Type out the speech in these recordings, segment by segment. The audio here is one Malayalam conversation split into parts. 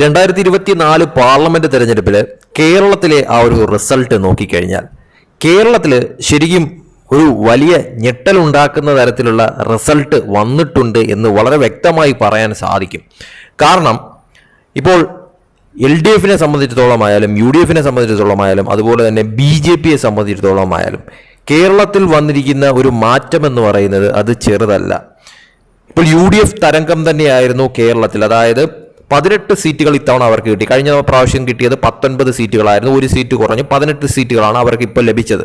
രണ്ടായിരത്തി ഇരുപത്തി നാല് പാർലമെന്റ് തെരഞ്ഞെടുപ്പിൽ കേരളത്തിലെ ആ ഒരു റിസൾട്ട് നോക്കിക്കഴിഞ്ഞാൽ കേരളത്തിൽ ശരിക്കും ഒരു വലിയ ഞെട്ടലുണ്ടാക്കുന്ന തരത്തിലുള്ള റിസൾട്ട് വന്നിട്ടുണ്ട് എന്ന് വളരെ വ്യക്തമായി പറയാൻ സാധിക്കും. കാരണം ഇപ്പോൾ എൽ ഡി എഫിനെ സംബന്ധിച്ചിടത്തോളം ആയാലും യു ഡി എഫിനെ സംബന്ധിച്ചിടത്തോളം ആയാലും അതുപോലെ തന്നെ ബി ജെ പിയെ സംബന്ധിച്ചിടത്തോളം ആയാലും കേരളത്തിൽ വന്നിരിക്കുന്ന ഒരു മാറ്റം എന്ന് പറയുന്നത് അത് ചെറുതല്ല. ഇപ്പോൾ യു ഡി എഫ് തരംഗം തന്നെയായിരുന്നു കേരളത്തിൽ. അതായത് പതിനെട്ട് സീറ്റുകൾ ഇത്തവണ അവർക്ക് കിട്ടി. കഴിഞ്ഞ പ്രാവശ്യം കിട്ടിയത് പത്തൊൻപത് സീറ്റുകളായിരുന്നു. ഒരു സീറ്റ് കുറഞ്ഞ് പതിനെട്ട് സീറ്റുകളാണ് അവർക്ക് ഇപ്പോൾ ലഭിച്ചത്.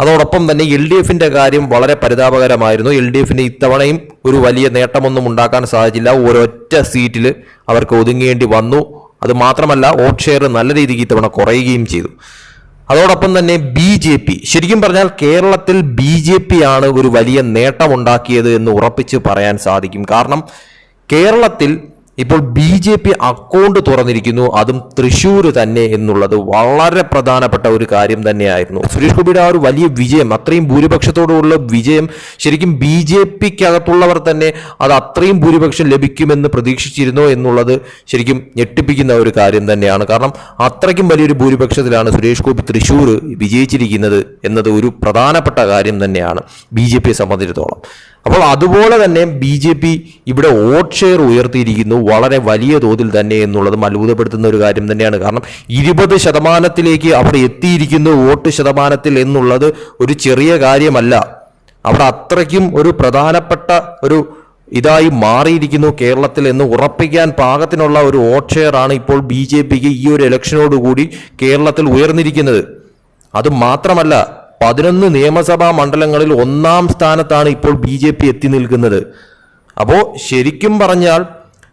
അതോടൊപ്പം തന്നെ എൽ ഡി എഫിന്റെ കാര്യം വളരെ പരിതാപകരമായിരുന്നു. എൽ ഡി എഫിന് ഇത്തവണയും ഒരു വലിയ നേട്ടമൊന്നും ഉണ്ടാക്കാൻ സാധിച്ചില്ല. ഒരൊറ്റ സീറ്റിൽ അവർക്ക് ഒതുങ്ങേണ്ടി വന്നു. അത് മാത്രമല്ല വോട്ട് ഷെയർ നല്ല രീതിക്ക് ഇത്തവണ കുറയുകയും ചെയ്തു. അതോടൊപ്പം തന്നെ ബി ജെ പി. ശരിക്കും പറഞ്ഞാൽ കേരളത്തിൽ ബി ജെ പി ആണ് ഒരു വലിയ നേട്ടമുണ്ടാക്കിയത് എന്ന് ഉറപ്പിച്ച് പറയാൻ സാധിക്കും. കാരണം കേരളത്തിൽ ഇപ്പോൾ ബി ജെ പി അക്കൗണ്ട് തുറന്നിരിക്കുന്നു അതും തൃശ്ശൂർ തന്നെ എന്നുള്ളത് വളരെ പ്രധാനപ്പെട്ട ഒരു കാര്യം തന്നെയായിരുന്നു. സുരേഷ് ഗോപിയുടെ ആ ഒരു വലിയ വിജയം അത്രയും ഭൂരിപക്ഷത്തോടുള്ള വിജയം ശരിക്കും ബി ജെ പിക്കകത്തുള്ളവർ തന്നെ അത് അത്രയും ഭൂരിപക്ഷം ലഭിക്കുമെന്ന് പ്രതീക്ഷിച്ചിരുന്നോ എന്നുള്ളത് ശരിക്കും ഞെട്ടിപ്പിക്കുന്ന ഒരു കാര്യം തന്നെയാണ്. കാരണം അത്രയ്ക്കും വലിയൊരു ഭൂരിപക്ഷത്തിലാണ് സുരേഷ് ഗോപി തൃശ്ശൂർ വിജയിച്ചിരിക്കുന്നത് എന്നത് ഒരു പ്രധാനപ്പെട്ട കാര്യം തന്നെയാണ് ബി ജെ പിയെ സംബന്ധിച്ചിടത്തോളം. അപ്പോൾ അതുപോലെ തന്നെ ബി ജെ പി ഇവിടെ വോട്ട് ഷെയർ ഉയർത്തിയിരിക്കുന്നു. വളരെ വലിയ തോതിൽ തന്നെ എന്നുള്ളതും അത്ഭുതപ്പെടുത്തുന്ന ഒരു കാര്യം തന്നെയാണ്. കാരണം ഇരുപത് ശതമാനത്തിലേക്ക് അവർ എത്തിയിരിക്കുന്നു വോട്ട് ശതമാനത്തിൽ എന്നുള്ളത് ഒരു ചെറിയ കാര്യമല്ല. അവിടെ അത്രയ്ക്കും ഒരു പ്രധാനപ്പെട്ട ഒരു ഇതായി മാറിയിരിക്കുന്നു കേരളത്തിൽ എന്ന് ഉറപ്പിക്കാൻ പാകത്തിനുള്ള ഒരു വോട്ട് ഷെയർ ആണ് ഇപ്പോൾ ബി ജെ പിക്ക് ഈ ഒരു ഇലക്ഷനോടുകൂടി കേരളത്തിൽ ഉയർന്നിരിക്കുന്നത്. അത് മാത്രമല്ല പതിനൊന്ന് നിയമസഭാ മണ്ഡലങ്ങളിൽ ഒന്നാം സ്ഥാനത്താണ് ഇപ്പോൾ ബി ജെ പി എത്തി നിൽക്കുന്നത്. അപ്പോൾ ശരിക്കും പറഞ്ഞാൽ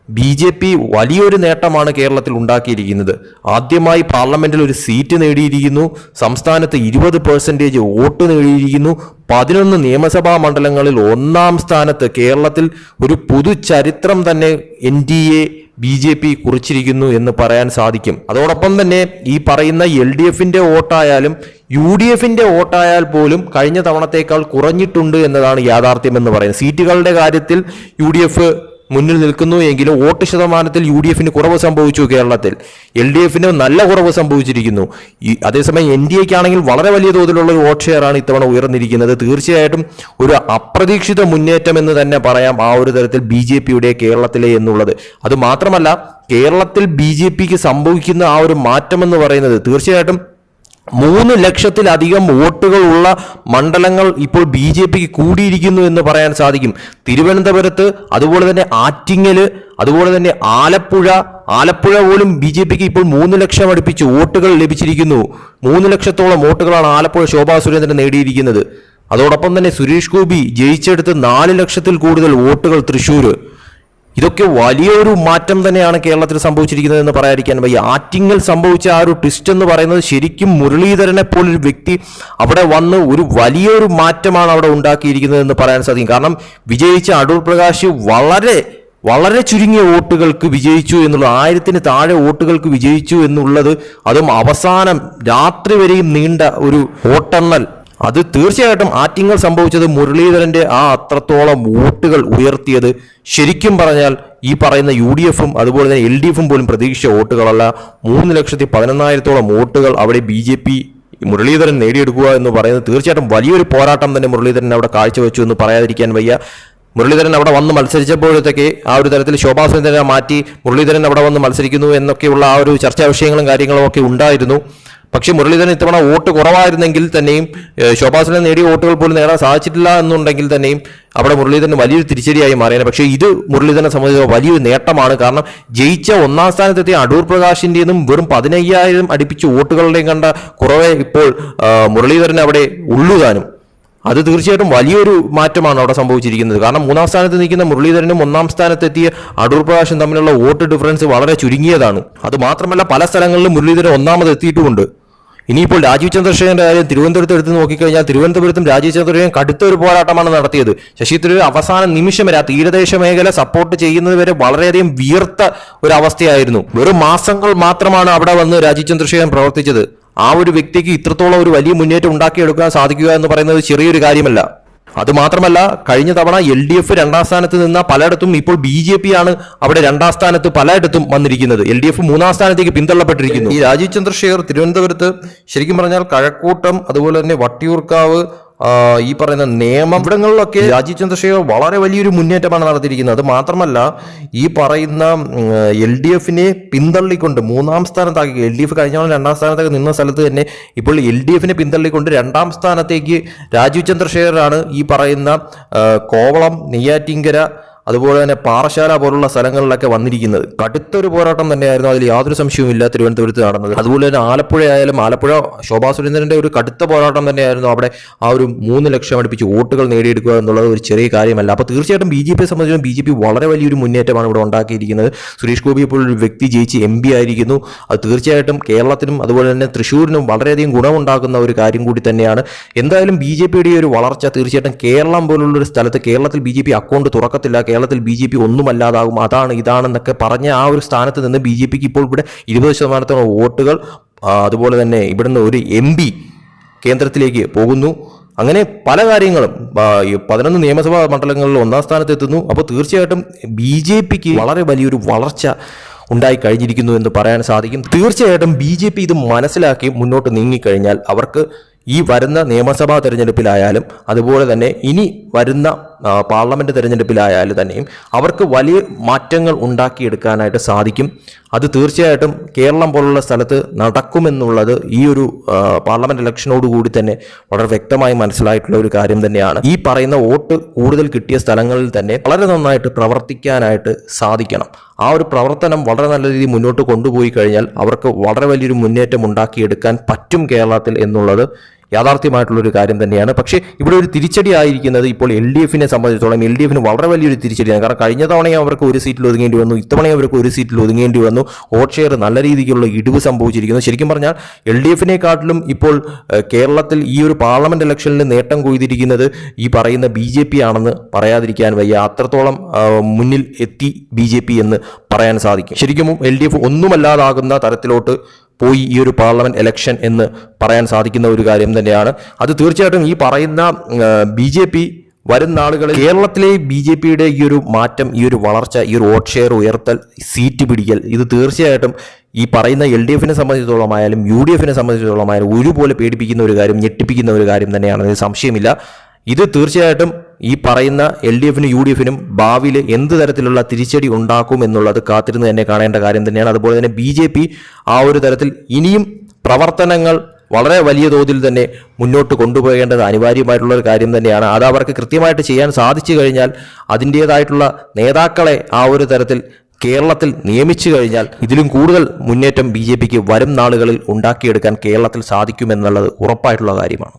ബി ജെ പി വലിയൊരു നേട്ടമാണ് കേരളത്തിൽ ഉണ്ടാക്കിയിരിക്കുന്നത്. ആദ്യമായി പാർലമെന്റിൽ ഒരു സീറ്റ് നേടിയിരിക്കുന്നു. സംസ്ഥാനത്ത് ഇരുപത് പെർസെന്റേജ് വോട്ട് നേടിയിരിക്കുന്നു. പതിനൊന്ന് നിയമസഭാ മണ്ഡലങ്ങളിൽ ഒന്നാം സ്ഥാനത്ത് കേരളത്തിൽ ഒരു പുതു ചരിത്രം തന്നെ N D A B J P കുറിച്ചിരിക്കുന്നു എന്ന് പറയാൻ സാധിക്കും. അതോടൊപ്പം തന്നെ ഈ പറയുന്ന എൽ ഡി എഫിന്റെ വോട്ടായാലും യു ഡി എഫിന്റെ വോട്ടായാൽ പോലും കഴിഞ്ഞ തവണത്തേക്കാൾ കുറഞ്ഞിട്ടുണ്ട് എന്നതാണ് യാഥാർത്ഥ്യം എന്ന് പറയുന്നത്. സീറ്റുകളുടെ കാര്യത്തിൽ യു ഡി എഫ് മുന്നിൽ നിൽക്കുന്നു എങ്കിലും വോട്ട് ശതമാനത്തിൽ യു ഡി എഫിന് കുറവ് സംഭവിച്ചു കേരളത്തിൽ. എൽ ഡി എഫിന് നല്ല കുറവ് സംഭവിച്ചിരിക്കുന്നു. ഈ അതേസമയം എൻ ഡി എക്ക് ആണെങ്കിൽ വളരെ വലിയ തോതിലുള്ള ഒരു വോട്ട് ഷെയറാണ് ഇത്തവണ ഉയർന്നിരിക്കുന്നത്. തീർച്ചയായിട്ടും ഒരു അപ്രതീക്ഷിത മുന്നേറ്റം എന്ന് തന്നെ പറയാം ആ ഒരു തരത്തിൽ ബി ജെ പിയുടെ കേരളത്തിലെ എന്നുള്ളത്. അത് മാത്രമല്ല കേരളത്തിൽ ബി ജെ പിക്ക് സംഭവിക്കുന്ന ആ ഒരു മാറ്റം എന്ന് പറയുന്നത് തീർച്ചയായിട്ടും മൂന്ന് ലക്ഷത്തിലധികം വോട്ടുകളുള്ള മണ്ഡലങ്ങൾ ഇപ്പോൾ ബി ജെ പിക്ക് കൂടിയിരിക്കുന്നു എന്ന് പറയാൻ സാധിക്കും. തിരുവനന്തപുരത്ത് അതുപോലെ തന്നെ ആറ്റിങ്ങൽ അതുപോലെ തന്നെ ആലപ്പുഴ ആലപ്പുഴ പോലും ബി ജെ പിക്ക് ഇപ്പോൾ മൂന്ന് ലക്ഷം അടുപ്പിച്ച് വോട്ടുകൾ ലഭിച്ചിരിക്കുന്നു. മൂന്ന് ലക്ഷത്തോളം വോട്ടുകളാണ് ആലപ്പുഴ ശോഭാ സുരേന്ദ്രൻ നേടിയിരിക്കുന്നത്. അതോടൊപ്പം തന്നെ സുരേഷ് ഗോപി ജയിച്ചെടുത്ത് നാല് ലക്ഷത്തിൽ കൂടുതൽ വോട്ടുകൾ തൃശ്ശൂർ ഇതൊക്കെ വലിയൊരു മാറ്റം തന്നെയാണ് കേരളത്തിൽ സംഭവിച്ചിരിക്കുന്നത് എന്ന് പറയാതിരിക്കാൻ വയ്യ. ആറ്റിങ്ങൽ സംഭവിച്ച ആ ഒരു ട്വിസ്റ്റ് എന്ന് പറയുന്നത് ശരിക്കും മുരളീധരനെ പോലൊരു വ്യക്തി അവിടെ വന്ന് ഒരു വലിയൊരു മാറ്റമാണ് അവിടെ ഉണ്ടാക്കിയിരിക്കുന്നത് എന്ന് പറയാൻ സാധിക്കും. കാരണം വിജയിച്ച അടൂർ പ്രകാശ് വളരെ വളരെ ചുരുങ്ങിയ വോട്ടുകൾക്ക് വിജയിച്ചു എന്നുള്ളത് ആയിരത്തിന് താഴെ വോട്ടുകൾക്ക് വിജയിച്ചു എന്നുള്ളത് അതും അവസാനം രാത്രി വരെയും നീണ്ട ഒരു വോട്ടെണ്ണൽ അത് തീർച്ചയായിട്ടും ആറ്റിങ്ങൾ സംഭവിച്ചത് മുരളീധരന്റെ ആ അത്രത്തോളം വോട്ടുകൾ ഉയർത്തിയത് ശരിക്കും പറഞ്ഞാൽ ഈ പറയുന്ന യു ഡി എഫും അതുപോലെ തന്നെ എൽ ഡി എഫും പോലും പ്രതീക്ഷിച്ച വോട്ടുകളല്ല. മൂന്ന് ലക്ഷത്തി പതിനൊന്നായിരത്തോളം വോട്ടുകൾ അവിടെ ബി ജെ പി മുരളീധരൻ നേടിയെടുക്കുക എന്ന് പറയുന്നത് തീർച്ചയായിട്ടും വലിയൊരു പോരാട്ടം തന്നെ മുരളീധരൻ അവിടെ കാഴ്ചവെച്ചു എന്ന് പറയാതിരിക്കാൻ വയ്യ. മുരളീധരൻ അവിടെ വന്ന് മത്സരിച്ചപ്പോഴത്തേക്ക് ആ ഒരു തരത്തിൽ ശോഭാ സുരേന്ദ്രനെ മാറ്റി മുരളീധരൻ അവിടെ വന്ന് മത്സരിക്കുന്നു എന്നൊക്കെയുള്ള ആ ഒരു ചർച്ചാ വിഷയങ്ങളും കാര്യങ്ങളും ഒക്കെ ഉണ്ടായിരുന്നു. പക്ഷേ മുരളീധരൻ ഇത്തവണ വോട്ട് കുറവായിരുന്നെങ്കിൽ തന്നെയും ഏഹ്, ശോഭാ സുരേന്ദ്രൻ നേടിയ വോട്ടുകൾ പോലും നേടാൻ സാധിച്ചിട്ടില്ല എന്നുണ്ടെങ്കിൽ തന്നെയും അവിടെ മുരളീധരൻ വലിയൊരു തിരിച്ചടിയായി മാറിയാണ് പക്ഷേ ഇത് മുരളീധരനെ സംബന്ധിച്ച് വലിയൊരു നേട്ടമാണ്. കാരണം ജയിച്ച ഒന്നാം സ്ഥാനത്തെത്തിയ അടൂർ പ്രകാശിന്റെയും വെറും പതിനയ്യായിരം അടുപ്പിച്ച് വോട്ടുകളുടെയും കണ്ട കുറവേ ഇപ്പോൾ മുരളീധരൻ അവിടെ ഉള്ളുതാനും അത് തീർച്ചയായിട്ടും വലിയൊരു മാറ്റമാണ് അവിടെ സംഭവിച്ചിരിക്കുന്നത്. കാരണം മൂന്നാം സ്ഥാനത്ത് നിൽക്കുന്ന മുരളീധരനും ഒന്നാം സ്ഥാനത്തെത്തിയ അടൂർ പ്രകാശും തമ്മിലുള്ള വോട്ട് ഡിഫറൻസ് വളരെ ചുരുങ്ങിയതാണ്. അത് മാത്രമല്ല പല സ്ഥലങ്ങളിലും മുരളീധരൻ ഒന്നാമത് എത്തിയിട്ടുമുണ്ട് ഇനിയിപ്പോൾ രാജീവ് ചന്ദ്രശേഖരന്റെ കാര്യം തിരുവനന്തപുരത്ത് എടുത്ത് നോക്കിക്കഴിഞ്ഞാൽ തിരുവനന്തപുരത്തും രാജീവ് ചന്ദ്രശേഖരൻ കടുത്ത ഒരു പോരാട്ടമാണ് നടത്തിയത്. ശശി തരൂർ അവസാന നിമിഷം വരെ ആ തീരദേശ മേഖല സപ്പോർട്ട് ചെയ്യുന്നത് വരെ വളരെയധികം വിയർത്ത ഒരു അവസ്ഥയായിരുന്നു. വെറും മാസങ്ങൾ മാത്രമാണ് അവിടെ വന്ന് രാജീവ് ചന്ദ്രശേഖരൻ പ്രവർത്തിച്ചത്. ആ ഒരു വ്യക്തിക്ക് ഇത്രത്തോളം ഒരു വലിയ മുന്നേറ്റം ഉണ്ടാക്കിയെടുക്കാൻ സാധിക്കുക എന്ന് പറയുന്നത് ചെറിയൊരു കാര്യമല്ല. അതുമാത്രമല്ല കഴിഞ്ഞ തവണ എൽ ഡി എഫ് രണ്ടാം സ്ഥാനത്ത് നിന്ന പലയിടത്തും ഇപ്പോൾ ബി ജെ പി ആണ് അവിടെ രണ്ടാം സ്ഥാനത്ത് പലയിടത്തും വന്നിരിക്കുന്നത്. എൽ ഡി എഫ് മൂന്നാം സ്ഥാനത്തേക്ക് പിന്തള്ളപ്പെട്ടിരിക്കുന്നു. ഈ രാജീവ് ചന്ദ്രശേഖർ തിരുവനന്തപുരത്ത് ശരിക്കും പറഞ്ഞാൽ കഴക്കൂട്ടം അതുപോലെ തന്നെ വട്ടിയൂർക്കാവ് ഈ പറയുന്ന നിയമം ഇവിടങ്ങളിലൊക്കെ രാജീവ് ചന്ദ്രശേഖർ വളരെ വലിയൊരു മുന്നേറ്റമാണ് നടത്തിയിരിക്കുന്നത്. അത് മാത്രമല്ല ഈ പറയുന്ന എൽ ഡി എഫിനെ പിന്തള്ളിക്കൊണ്ട് മൂന്നാം സ്ഥാനത്താക്കി എൽ ഡി എഫ് കഴിഞ്ഞ തവണ രണ്ടാം സ്ഥാനത്തൊക്കെ നിന്ന സ്ഥലത്ത് തന്നെ ഇപ്പോൾ എൽ ഡി എഫിനെ പിന്തള്ളിക്കൊണ്ട് രണ്ടാം സ്ഥാനത്തേക്ക് രാജീവ് ചന്ദ്രശേഖറാണ് ഈ പറയുന്ന കോവളം നെയ്യാറ്റിങ്കര അതുപോലെ തന്നെ പാറശാല പോലുള്ള സ്ഥലങ്ങളിലൊക്കെ വന്നിരിക്കുന്നത്. കടുത്തൊരു പോരാട്ടം തന്നെയായിരുന്നു. അതിൽ യാതൊരു സംശയവുമില്ല തിരുവനന്തപുരത്ത് നടന്നത്. അതുപോലെ തന്നെ ആലപ്പുഴ ആയാലും ആലപ്പുഴ ശോഭാ സുരേന്ദ്രന്റെ ഒരു കടുത്ത പോരാട്ടം തന്നെയായിരുന്നു അവിടെ ആ ഒരു മൂന്ന് ലക്ഷം അടുപ്പിച്ച് വോട്ടുകൾ നേടിയെടുക്കുക എന്നുള്ളത് ഒരു ചെറിയ കാര്യമല്ല. അപ്പോൾ തീർച്ചയായിട്ടും ബി ജെ പിയെ സംബന്ധിച്ചും ബി ജെ പി വളരെ വലിയൊരു മുന്നേറ്റമാണ് ഇവിടെ ഉണ്ടാക്കിയിരിക്കുന്നത്. സുരേഷ് ഗോപി ഇപ്പോൾ ഒരു വ്യക്തി ജയിച്ച് എം പി ആയിരിക്കുന്നു. അത് തീർച്ചയായിട്ടും കേരളത്തിനും അതുപോലെ തന്നെ തൃശ്ശൂരിനും വളരെയധികം ഗുണമുണ്ടാക്കുന്ന ഒരു കാര്യം കൂടി തന്നെയാണ്. എന്തായാലും ബി ജെ പിയുടെ ഒരു വളർച്ച തീർച്ചയായിട്ടും കേരളം പോലുള്ള ഒരു സ്ഥലത്ത് കേരളത്തിൽ ബി ജെ പി അക്കൗണ്ട് തുറക്കത്തില്ല. കേരളത്തിൽ ബി ജെ പി ഒന്നുമല്ലാതാകും. അതാണ് ഇതാണെന്നൊക്കെ പറഞ്ഞ ആ ഒരു സ്ഥാനത്ത് നിന്ന് ബി ജെ പിക്ക് ഇപ്പോൾ ഇവിടെ ഇരുപത് ശതമാനത്തോളം വോട്ടുകൾ അതുപോലെ തന്നെ ഇവിടുന്ന് ഒരു എം പി കേന്ദ്രത്തിലേക്ക് പോകുന്നു. അങ്ങനെ പല കാര്യങ്ങളും പതിനൊന്ന് നിയമസഭാ മണ്ഡലങ്ങളിൽ ഒന്നാം സ്ഥാനത്ത് എത്തുന്നു. അപ്പോൾ തീർച്ചയായിട്ടും ബി ജെ പിക്ക് വളരെ വലിയൊരു വളർച്ച ഉണ്ടായി കഴിഞ്ഞിരിക്കുന്നു എന്ന് പറയാൻ സാധിക്കും. തീർച്ചയായിട്ടും ബി ജെ പി ഇത് മനസ്സിലാക്കി മുന്നോട്ട് നീങ്ങിക്കഴിഞ്ഞാൽ അവർക്ക് ഈ വരുന്ന നിയമസഭാ തെരഞ്ഞെടുപ്പിലായാലും അതുപോലെ തന്നെ ഇനി വരുന്ന ആ, പാർലമെന്റ് തെരഞ്ഞെടുപ്പിലായാലും തന്നെയും അവർക്ക് വലിയ മാറ്റങ്ങൾ ഉണ്ടാക്കിയെടുക്കാനായിട്ട് സാധിക്കും. അത് തീർച്ചയായിട്ടും കേരളം പോലുള്ള സ്ഥലത്ത് നടക്കുമെന്നുള്ളത് ഈ ഒരു പാർലമെന്റ് ഇലക്ഷനോട് ഇലക്ഷനോടുകൂടി തന്നെ വളരെ വ്യക്തമായി മനസ്സിലായിട്ടുള്ള ഒരു കാര്യം തന്നെയാണ്. ഈ പറയുന്ന വോട്ട് കൂടുതൽ കിട്ടിയ സ്ഥലങ്ങളിൽ തന്നെ വളരെ നന്നായിട്ട് പ്രവർത്തിക്കാനായിട്ട് സാധിക്കണം. ആ ഒരു പ്രവർത്തനം വളരെ നല്ല രീതിയിൽ മുന്നോട്ട് കൊണ്ടുപോയി കഴിഞ്ഞാൽ അവർക്ക് വളരെ വലിയൊരു മുന്നേറ്റം ഉണ്ടാക്കിയെടുക്കാൻ പറ്റും കേരളത്തിൽ എന്നുള്ളത് യാഥാർത്ഥ്യമായിട്ടുള്ള ഒരു കാര്യം തന്നെയാണ്. പക്ഷേ ഇവിടെ ഒരു തിരിച്ചടി ആയിരിക്കുന്നത് ഇപ്പോൾ എൽ ഡി എഫിനെ സംബന്ധിച്ചിടത്തോളം എൽ ഡി എഫിന് വളരെ വലിയൊരു തിരിച്ചടിയാണ്. കാരണം കഴിഞ്ഞ തവണയും അവർക്ക് ഒരു സീറ്റിൽ ഒതുങ്ങേണ്ടി വന്നു. ഇത്തവണയും അവർക്ക് ഒരു സീറ്റിൽ ഒതുങ്ങേണ്ടി വന്നു. വോട്ട് ഷെയർ നല്ല രീതിയിലുള്ള ഇടിവ് സംഭവിച്ചിരിക്കുന്നു. ശരിക്കും പറഞ്ഞാൽ എൽ ഡി എഫിനെക്കാട്ടിലും ഇപ്പോൾ കേരളത്തിൽ ഈ ഒരു പാർലമെന്റ് ഇലക്ഷനിൽ നേട്ടം കൊയ്തിരിക്കുന്നത് ഈ പറയുന്ന ബി ജെ പി ആണെന്ന് പറയാതിരിക്കാൻ വയ്യ. അത്രത്തോളം മുന്നിൽ എത്തി ബി ജെ പി എന്ന് പറയാൻ സാധിക്കും. ശരിക്കും എൽ ഡി എഫ് ഒന്നുമല്ലാതാകുന്ന തരത്തിലോട്ട് പോയി ഈ ഒരു പാർലമെന്റ് ഇലക്ഷൻ എന്ന് പറയാൻ സാധിക്കുന്ന ഒരു കാര്യം തന്നെയാണ്. അത് തീർച്ചയായിട്ടും ഈ പറയുന്ന ബി ജെ പി വരും നാളുകളിൽ കേരളത്തിലെ ബി ജെ പിയുടെ ഈ ഒരു മാറ്റം ഈ ഒരു വളർച്ച ഈ ഒരു വോട്ട് ഷെയർ ഉയർത്തൽ സീറ്റ് പിടിക്കൽ ഇത് തീർച്ചയായിട്ടും ഈ പറയുന്ന എൽ ഡി എഫിനെ സംബന്ധിച്ചിടത്തോളം ആയാലും യു ഡി എഫിനെ സംബന്ധിച്ചിടത്തോളം ആയാലും ഒരുപോലെ പേടിപ്പിക്കുന്ന ഒരു കാര്യം ഞെട്ടിപ്പിക്കുന്ന ഒരു കാര്യം തന്നെയാണ്. അതിൽ സംശയമില്ല. ഇത് തീർച്ചയായിട്ടും ഈ പറയുന്ന എൽ ഡി എഫിനും യു ഡി എഫിനും ഭാവിയിൽ എന്ത് തരത്തിലുള്ള തിരിച്ചടി ഉണ്ടാക്കും എന്നുള്ളത് കാത്തിരുന്ന് തന്നെ കാണേണ്ട കാര്യം തന്നെയാണ്. അതുപോലെ തന്നെ ബി ജെ പി ആ ഒരു തരത്തിൽ ഇനിയും പ്രവർത്തനങ്ങൾ വളരെ വലിയ തോതിൽ തന്നെ മുന്നോട്ട് കൊണ്ടുപോകേണ്ടത് അനിവാര്യമായിട്ടുള്ള ഒരു കാര്യം തന്നെയാണ്. അത് അവർക്ക് കൃത്യമായിട്ട് ചെയ്യാൻ സാധിച്ചു കഴിഞ്ഞാൽ അതിന്റേതായിട്ടുള്ള നേതാക്കളെ ആ ഒരു തരത്തിൽ കേരളത്തിൽ നിയമിച്ചു കഴിഞ്ഞാൽ ഇതിലും കൂടുതൽ മുന്നേറ്റം ബി ജെ പിക്ക് വരും നാളുകളിൽ ഉണ്ടാക്കിയെടുക്കാൻ കേരളത്തിൽ സാധിക്കുമെന്നുള്ളത് ഉറപ്പായിട്ടുള്ള കാര്യമാണ്.